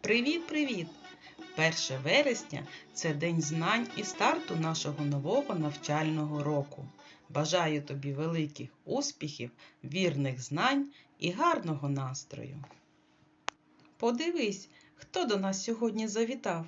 Привіт-привіт! 1 вересня це день знань і старту нашого нового навчального року. Бажаю тобі великих успіхів, вірних знань і гарного настрою. Подивись, хто до нас сьогодні завітав.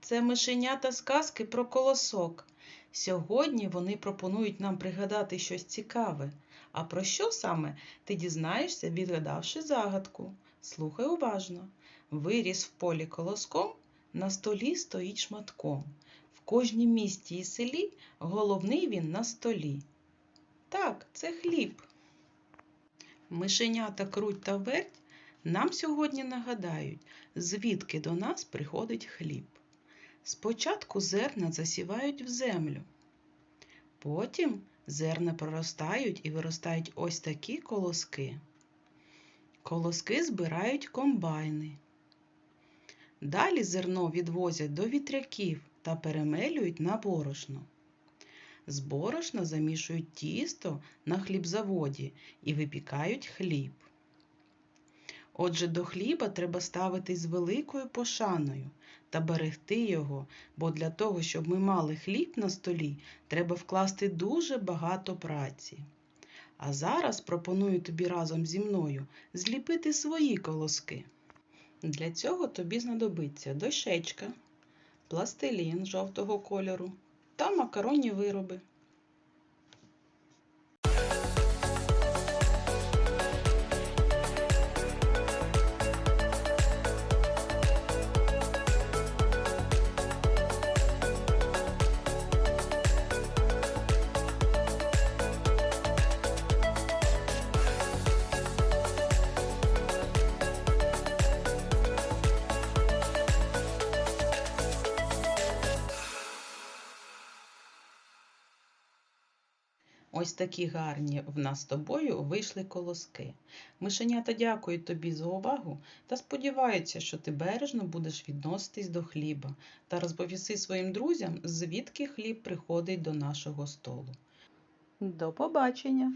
Це мишенята з казки про колосок. Сьогодні вони пропонують нам пригадати щось цікаве. А про що саме ти дізнаєшся, відгадавши загадку? Слухай уважно. Виріс в полі колоском, на столі стоїть шматком. В кожнім місті і селі головний він на столі. Так, це хліб. Мишенята круть та верть нам сьогодні нагадають, звідки до нас приходить хліб. Спочатку зерна засівають в землю. Потім зерна проростають і виростають ось такі колоски. Колоски збирають комбайни. Далі зерно відвозять до вітряків та перемелюють на борошно. З борошна замішують тісто на хлібзаводі і випікають хліб. Отже, до хліба треба ставитись з великою пошаною та берегти його, бо для того, щоб ми мали хліб на столі, треба вкласти дуже багато праці. А зараз пропоную тобі разом зі мною зліпити свої колоски. Для цього тобі знадобиться дощечка, пластилін жовтого кольору та макаронні вироби. Ось такі гарні в нас з тобою вийшли колоски. Мишенята дякують тобі за увагу та сподіваються, що ти бережно будеш відноситись до хліба та розповіси своїм друзям, звідки хліб приходить до нашого столу. До побачення!